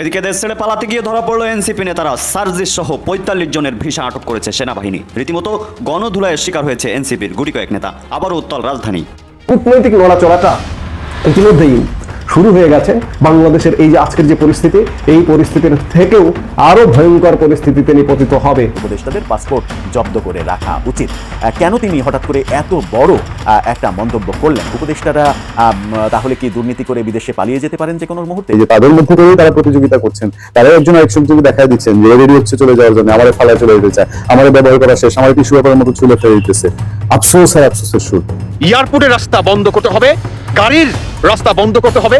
এদিকে দেশ ছেড়ে পালাতে গিয়ে ধরা পড়ল এনসিপি নেতারা। সার্জিস সহ পঁয়তাল্লিশ জনের ভিসা আটক করেছে সেনাবাহিনী। রীতিমতো গণধুলায়ের শিকার হয়েছে এনসিপির গুটি কয়েক নেতা। আবারও উত্তল রাজধানী। কূটনৈতিক নড়াচড়াটা ইতিমধ্যেই শুরু হয়ে গেছে। বাংলাদেশের এই যে আজকের যে পরিস্থিতি এই পরিস্থিতির থেকেও আরও ভয়ঙ্কর পরিস্থিতিতে নিপতিত হবে। উপদেষ্টাদের পাসপোর্ট জব্দ করে রাখা উচিত। কেন তিনি হঠাৎ করে এত বড় একটা মন্তব্য করলেন? উপদেষ্টারা তাহলে কি দুর্নীতি করে বিদেশে পালিয়ে যেতে পারেন যে কোনো মুহূর্তে? যে তাদের মধ্যে করেই তারা প্রতিযোগিতা করছেন। তারা একজন আরেকজনকে দেখা দিচ্ছেন যে রেডি হচ্ছে চলে যাওয়ার জন্য আমার ফালায় চলে যেতে চায়। আমার ব্যবহার করা শেষ আমার টিস্যু পেপারের মতো চুলে ফেলে দিতেছে। আফসোস আর আফসোসের সুর। এয়ারপোর্টের রাস্তা বন্ধ করতে হবে। গাড়ির রাস্তা বন্ধ করতে হবে,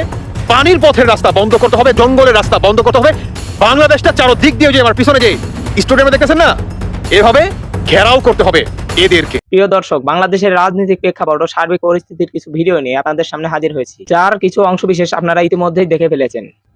পানির পথের রাস্তা বন্ধ করতে হবে, জঙ্গলের রাস্তা বন্ধ করতে হবে। বাংলাদেশটা চারো দিক দিয়ে যে আমার পিছনে যে স্টুডিয়ামে দেখেছেন না? এভাবে ঘেরাও করতে হবে এদেরকে। প্রিয় দর্শক, বাংলাদেশের রাজনৈতিক প্রেক্ষাপট ও সার্বিক পরিস্থিতির কিছু ভিডিও নিয়ে আপনাদের সামনে হাজির হয়েছি। যার কিছু অংশ বিশেষ আপনারা ইতিমধ্যেই দেখে ফেলেছেন।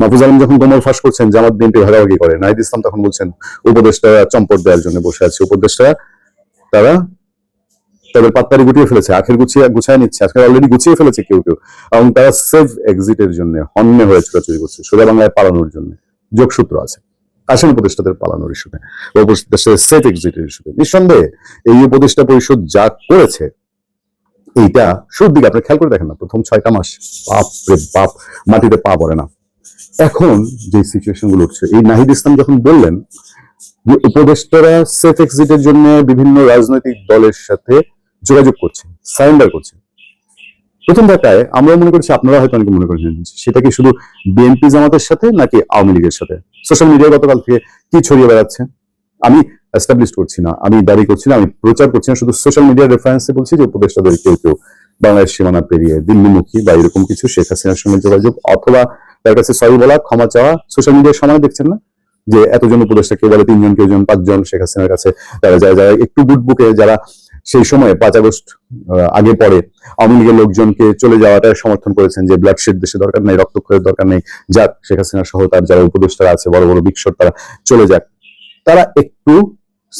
মাহফুজ আলম যখন কোমর ফাঁস করছেন, জামাত বিএনপি ভাগাভাগি করে, নাহিদ ইসলাম তখন বলছেন উপদেষ্টা চম্পট দেওয়ার জন্য বসে আছে। উপদেষ্টা তারা তাদের পাত্তারি গুটিয়ে ফেলেছে, আখের গুছিয়ে, গুছায় নিচ্ছে। আজকে অলরেডি গুছিয়ে ফেলেছে কেউ কেউ। এবং তারা সেফ এক্সিটের জন্য হন্যে হয়ে চুরি করছে, সোজা বাংলায় পালানোর জন্য। যোগসূত্র আছে। আসেন উপদেষ্টাদের পালানোর ইস্যুতে উপদেষ্টাদের সেফ এক্সিটের ইস্যুতে নিঃসন্দেহে এই উপদেষ্টা পরিষদ যা করেছে, এইটা শুরুর দিকে আপনি খেয়াল করে দেখেন না, প্রথম ছয়টা মাস বাপ রে বাপ, মাটিতে পা পড়ে না। এখন যে সিচুয়েশনগুলো উঠছে এই নাহিদ ইসলাম যখন বললেন যে উপদেষ্টারা সেফ এক্সিটের জন্য বিভিন্ন রাজনৈতিক দলের সাথে যোগাযোগ করছে সারেন্ডার করছে। প্রথম ধাক্কায় আমরা মনে করছি, আপনারা হয়তো অনেকে মনে করেছেন, সেটা কি শুধু বিএনপি জামাতের সাথে নাকি আওয়ামী লীগের সাথে? সোশ্যাল মিডিয়া গতকাল থেকে কি ছড়িয়ে বেড়াচ্ছে? আমি এস্টাবলিশ করছি না, আমি দাবি করছি না, আমি প্রচার করছি না, শুধু সোশ্যাল মিডিয়ার রেফারেন্সে বলছি যে উপদেষ্টাদের কেউ কেউ বাংলাদেশ সীমানা পেরিয়ে দিল্লিমুখী বা এরকম কিছু শেখ হাসিনার সঙ্গে যোগাযোগ অথবা তার কাছে সরি বলা, ক্ষমা চাওয়া সোশ্যাল মিডিয়ার সময় দেখছেন না? যে এতজন উপদেষ্টা, কেউ বলে তিনজন কেউ জন পাঁচজন শেখ হাসিনার কাছে, তারা যায় যারা একটু গুড বুকে যারা সেই সময় পাঁচ আগস্ট আগে পরে আওয়ামী লীগের লোকজনকে চলে যাওয়াটা সমর্থন করেছেন যে ব্লাডশেড দেশে দরকার নেই, রক্তক্ষয়ের দরকার নেই, যাক, শেখ হাসিনা সহ তার যারা উপদেষ্টারা আছে, বড় বড় বিক্ষর তারা চলে যাক। তারা একটু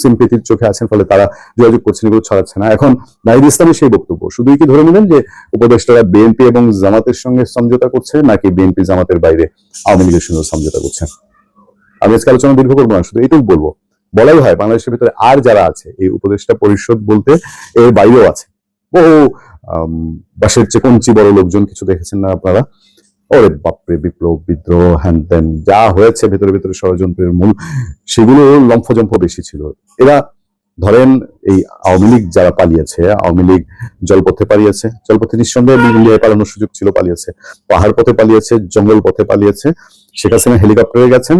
সিম্পেথির চোখে আছেন, ফলে তারা যোগাযোগ করছেন, এগুলো ছড়াচ্ছে না। এখন নাহিদ ইসলামের সেই বক্তব্য। শুধুই কি ধরে নেবেন যে উপদেষ্টারা বিএনপি এবং জামাতের সঙ্গে সমঝোতা করছে, নাকি বিএনপি জামাতের বাইরে আওয়ামী লীগের সঙ্গে সমঝোতা করছে? আমি আজকে আলোচনা দীর্ঘ করব না, শুধু এইটুকু বলব। বলাই হয় বাংলাদেশের ভিতরে আর যারা আছে, এই উপদেষ্টা পরিষদ বলতে এর বাইরেও আছে। বহু বাসের চেকঞ্চি বড় লোকজন কিছু দেখেছেন না আপনারা? ওরে বাপরে, বিপ্লব, বিদ্রোহ হ্যান ত্যান যা হয়েছে ভেতরে ভেতরে ষড়যন্ত্রের মূল, সেগুলো লম্ফজম্ফ বেশি ছিল। এরা, ধরেন, এই আওয়ামী লীগ যারা পালিয়েছে, আওয়ামী লীগ জলপথে পালিয়েছে, জলপথে নিঃসন্দেহে মিলিয়ে পালানোর সুযোগ ছিল পালিয়েছে। পাহাড় পথে পালিয়েছে, জঙ্গল পথে পালিয়েছে। শেখ হাসিনা হেলিকপ্টারে গেছেন,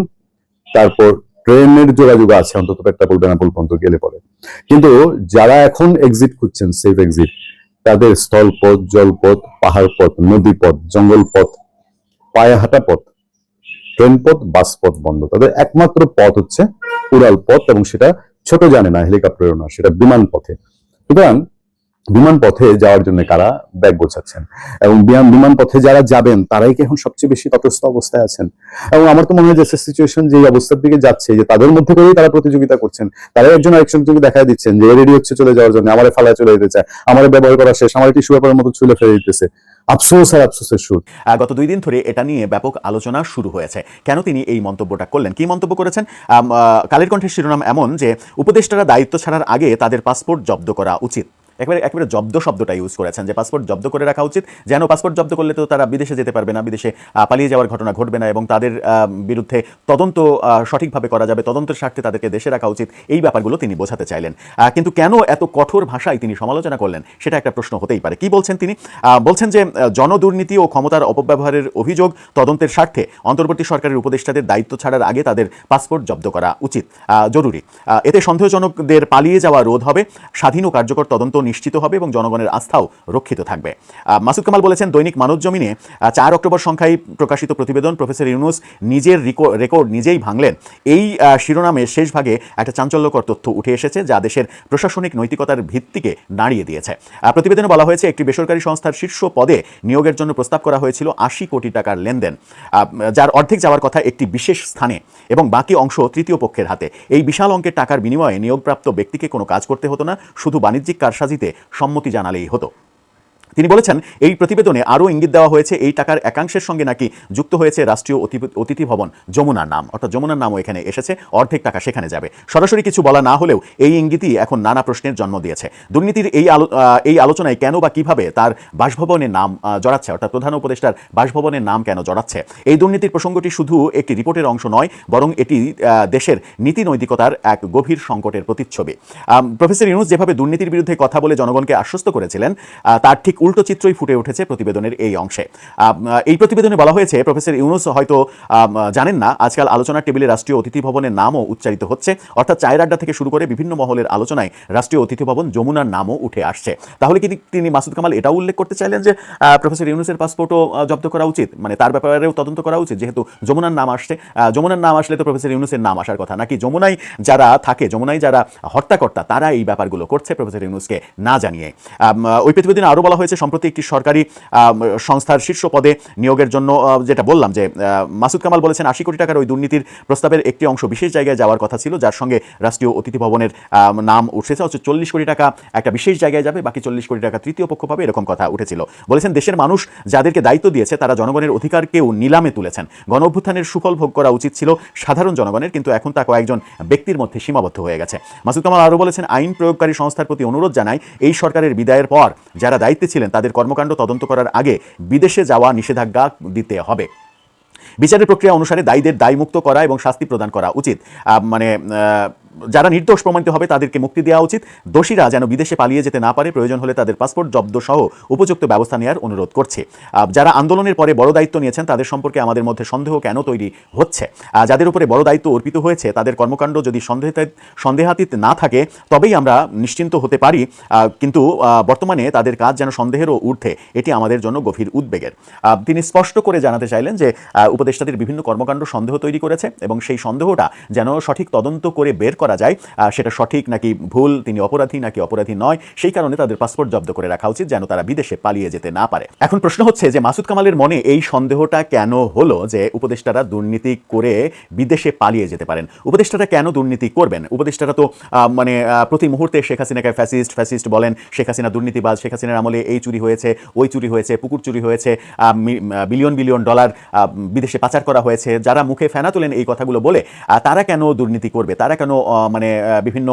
তারপর ট্রেনের যোগাযোগ আছে, অন্তত একটা বলবে না পর্যন্ত গেলে পরে। কিন্তু যারা এখন এক্সিট খুঁজছেন সেফ এক্সিট তাদের স্থলপথ, জলপথ পাহাড় পথ নদী পথ জঙ্গল পথ পায়ে হাঁটা পথ, ট্রেন পথ, বাস পথ বন্ধ। তাদের একমাত্র পথ হচ্ছে উড়াল পথ এবং সেটা ছোট জানে না হেলিকপ্টারও না সেটা বিমান পথে। সুতরাং বিমান পথে যাওয়ার জন্য কারা ব্যাগ গোছাচ্ছেন? এবং বিমান পথে যারা যাবেন, তারাই কি এখন সবচেয়ে বেশি তটস্থ অবস্থায় আছেন? এবং আমার তো মনে হয় যে সিচুয়েশন যে অবস্থার দিকে যাচ্ছে, যে তাদের মধ্যে করেই তারা প্রতিযোগিতা করছেন। তারা একজন আরেকজনকে দেখা দিচ্ছেন যে রেডি হচ্ছে চলে যাওয়ার জন্য আমার ফালায় চলে যেতে চায় আমার ব্যবহার করা শেষ আমার টিস্যু পেপারের মতো চুলে ফেলে দিতেছে। আফসোস আর আফসোসের সুর। গত দুই দিন ধরে এটা নিয়ে ব্যাপক আলোচনা শুরু হয়েছে। কেন তিনি এই মন্তব্যটা করলেন? কি মন্তব্য করেছেন? কালের কণ্ঠের শিরোনাম এমন যে, উপদেষ্টারা দায়িত্ব ছাড়ার আগে তাদের পাসপোর্ট জব্দ করা উচিত। একেবারে একেবারে জব্দ শব্দটা ইউজ করেছেন যে পাসপোর্ট জব্দ করে রাখা উচিত। যেন পাসপোর্ট জব্দ করলে তো তারা বিদেশে যেতে পারবে না, বিদেশে পালিয়ে যাওয়ার ঘটনা ঘটবে না এবং তাদের বিরুদ্ধে তদন্ত সঠিকভাবে করা যাবে, তদন্তের স্বার্থে তাদেরকে দেশে রাখা উচিত। এই ব্যাপারগুলো তিনি বোঝাতে চাইলেন। কিন্তু কেন এত কঠোর ভাষায় তিনি সমালোচনা করলেন সেটা একটা প্রশ্ন হতেই পারে। কি বলছেন তিনি? বলছেন যে জনদুর্নীতি ও ক্ষমতার অপব্যবহারের অভিযোগ তদন্তের স্বার্থে অন্তর্বর্তী সরকারের উপদেষ্টাদের দায়িত্ব ছাড়ার আগে তাদের পাসপোর্ট জব্দ করা উচিত। জরুরি। এতে সন্দেহজনকদের পালিয়ে যাওয়া রোধ হবে। স্বাধীন ও কার্যকর তদন্ত নিশ্চিত হবে এবং জনগণের আস্থাও রক্ষিত থাকবে। মাসুদ কামাল বলেছেন, দৈনিক মানব জমিনে চার অক্টোবর সংখ্যায় প্রকাশিত প্রতিবেদন, প্রফেসর ইউনুস নিজের রেকর্ড নিজেই ভাঙলেন। এই শিরোনামের শেষ ভাগে একটা চাঞ্চল্যকর তথ্য উঠে এসেছে, যা দেশের প্রশাসনিক নৈতিকতার ভিত্তিকে নাড়িয়ে দিয়েছে। প্রতিবেদনে বলা হয়েছে, একটি বেসরকারি সংস্থার শীর্ষ পদে নিয়োগের জন্য প্রস্তাব করা হয়েছিল আশি কোটি টাকার লেনদেন যার অর্ধেক যাওয়ার কথা একটি বিশেষ স্থানে এবং বাকি অংশ তৃতীয় পক্ষের হাতে। এই বিশাল অঙ্কের টাকার বিনিময়ে নিয়োগপ্রাপ্ত ব্যক্তিকে কোনো কাজ করতে হতো না, শুধু বাণিজ্যিক কারসাজিতে সম্মতি জানালেই হতো। তিনি বলেছেন, এই প্রতিবেদনে আরও ইঙ্গিত দেওয়া হয়েছে এই টাকার একাংশের সঙ্গে নাকি যুক্ত হয়েছে রাষ্ট্রীয় অতিথি ভবন, যমুনার নাম। অর্থাৎ যমুনার নামও এখানে এসেছে, অর্ধেক টাকা সেখানে যাবে। সরাসরি কিছু বলা না হলেও এই ইঙ্গিতই এখন নানা প্রশ্নের জন্ম দিয়েছে। দুর্নীতির এই এই আলোচনায় কেন বা কীভাবে তার বাসভবনের নাম জড়াচ্ছে, অর্থাৎ প্রধান উপদেষ্টার বাসভবনের নাম কেন জড়াচ্ছে? এই দুর্নীতির প্রসঙ্গটি শুধু একটি রিপোর্টের অংশ নয়, বরং এটি দেশের নীতি নৈতিকতার এক গভীর সংকটের প্রতিচ্ছবি। প্রফেসর ইউনুস যেভাবে দুর্নীতির বিরুদ্ধে কথা বলে জনগণকে আশ্বস্ত করেছিলেন তার ঠিক উল্টো চিত্রই ফুটে উঠেছে প্রতিবেদনের এই অংশে। এই প্রতিবেদনে বলা হয়েছে, প্রফেসর ইউনুস হয়তো জানেন না, আজকাল আলোচনার টেবিলে রাষ্ট্রীয় অতিথি ভবনের নামও উচ্চারিত হচ্ছে। অর্থাৎ চায়ের আড্ডা থেকে শুরু করে বিভিন্ন মহলের আলোচনায় রাষ্ট্রীয় অতিথি ভবন যমুনার নামও উঠে আসছে। তাহলে কি তিনি মাসুদ কামাল এটাও উল্লেখ করতে চাইলেন যে প্রফেসর ইউনুসের পাসপোর্টও জব্দ করা উচিত? মানে তার ব্যাপারেও তদন্ত করা উচিত? যেহেতু যমুনার নাম আসছে যমুনার নাম আসলে তো প্রফেসর ইউনুসের নাম আসার কথা। নাকি যমুনায় যারা থাকে, যমুনায় যারা হত্যাকর্তা তারা এই ব্যাপারগুলো করছে প্রফেসর ইউনুসকে না জানিয়ে? ওই প্রতিবেদনে আরও বলা হয়েছে সম্প্রতি একটি সরকারি সংস্থার শীর্ষ পদে নিয়োগের জন্য যেটা বললাম যে মাসুদ কামাল বলেছেন আশি কোটি টাকার ওই দুর্নীতির প্রস্তাবের একটি অংশ বিশেষ জায়গায় যাওয়ার কথা ছিল, যার সঙ্গে রাষ্ট্রীয় অতিথি ভবনের নাম উঠেছে হচ্ছে চল্লিশ কোটি টাকা একটা বিশেষ জায়গায় যাবে, বাকি চল্লিশ কোটি টাকা তৃতীয় পক্ষ পাবে, এরকম কথা উঠেছিল। বলেছেন, দেশের মানুষ যাদেরকে দায়িত্ব দিয়েছে, তারা জনগণের অধিকারকেও নিলামে তুলেছেন। গণ অভ্যুত্থানের সুফল ভোগ করা উচিত ছিল সাধারণ জনগণের, কিন্তু এখন তা কয়েকজন ব্যক্তির মধ্যে সীমাবদ্ধ হয়ে গেছে। মাসুদ কামাল আরও বলেছেন, আইন প্রয়োগকারী সংস্থার প্রতি অনুরোধ জানায় এই সরকারের বিদায়ের পর যারা দায়িত্বে ছিলেন তাদের কর্মকাণ্ড তদন্ত করার আগে বিদেশে যাওয়া নিষেধাজ্ঞা দিতে হবে। বিচারের প্রক্রিয়া অনুসারে দায়ীদের দায়মুক্ত করা এবং শাস্তি প্রদান করা উচিত। মানে যারা নির্দোষ প্রমাণিত হবে তাদেরকে মুক্তি দেওয়া উচিত। দোষীরা যেন বিদেশে পালিয়ে যেতে না পারে, প্রয়োজন হলে তাদের পাসপোর্ট জব্দ সহ উপযুক্ত ব্যবস্থা নেওয়ার অনুরোধ করছে। যারা আন্দোলনের পরে বড় দায়িত্ব নিয়েছেন, তাদের সম্পর্কে আমাদের মধ্যে সন্দেহ কেন তৈরি হচ্ছে? যাদের উপরে বড় দায়িত্ব অর্পিত হয়েছে, তাদের কর্মকাণ্ড যদি সন্দেহ সন্দেহাতীত না থাকে, তবেই আমরা নিশ্চিন্ত হতে পারি। কিন্তু বর্তমানে তাদের কাজ যেন সন্দেহেরও ঊর্ধ্বে, এটি আমাদের জন্য গভীর উদ্বেগের। তিনি স্পষ্ট করে জানাতে চাইলেন যে উপদেষ্টাদের বিভিন্ন কর্মকাণ্ড সন্দেহ তৈরি করেছে এবং সেই সন্দেহটা যেন সঠিক তদন্ত করে বের করা যায় আহ, সেটা সঠিক নাকি ভুল তিনি অপরাধী নাকি অপরাধী নয় সেই কারণে তাদের পাসপোর্ট জব্দ করে রাখা উচিত যেন তারা বিদেশে পালিয়ে যেতে না পারে। এখন প্রশ্ন হচ্ছে যে মাসুদ কামালের মনে এই সন্দেহটা কেন হলো যে উপদেষ্টারা দুর্নীতি করে বিদেশে পালিয়ে যেতে পারেন? উপদেষ্টারা কেন দুর্নীতি করবেন? উপদেষ্টারা তো মানে প্রতি মুহূর্তে শেখ হাসিনাকে ফ্যাসিস্ট ফ্যাসিস্ট বলেন শেখ হাসিনা দুর্নীতিবাজ শেখ হাসিনার আমলে এই চুরি হয়েছে ওই চুরি হয়েছে পুকুর চুরি হয়েছে বিলিয়ন বিলিয়ন ডলার বিদেশে পাচার করা হয়েছে যারা মুখে ফেনা তোলেন এই কথাগুলো বলে তারা কেন দুর্নীতি করবে? তারা কেন মানে বিভিন্ন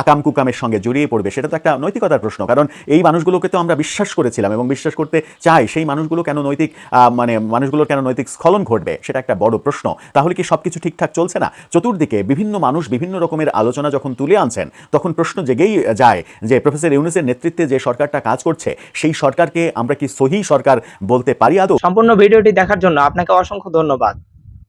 আকাম কুকামের সঙ্গে জড়িয়ে পড়বে, সেটা তো একটা নৈতিকতার প্রশ্ন। কারণ এই মানুষগুলোকে তো আমরা বিশ্বাস করেছিলাম এবং বিশ্বাস করতে চাই, সেই মানুষগুলো কেন নৈতিক মানে মানুষগুলোর কেন নৈতিক স্খলন ঘটবে, সেটা একটা বড় প্রশ্ন। তাহলে কি সবকিছু ঠিকঠাক চলছে না? চতুর্দিকে বিভিন্ন মানুষ বিভিন্ন রকমের আলোচনা যখন তুলে আনছেন, তখন প্রশ্ন জেগেই যায় যে, প্রফেসর ইউনুসের নেতৃত্বে যে সরকারটা কাজ করছে, সেই সরকারকে আমরা কি সহি সরকার বলতে পারি আদৌ? সম্পূর্ণ ভিডিওটি দেখার জন্য আপনাকে অসংখ্য ধন্যবাদ।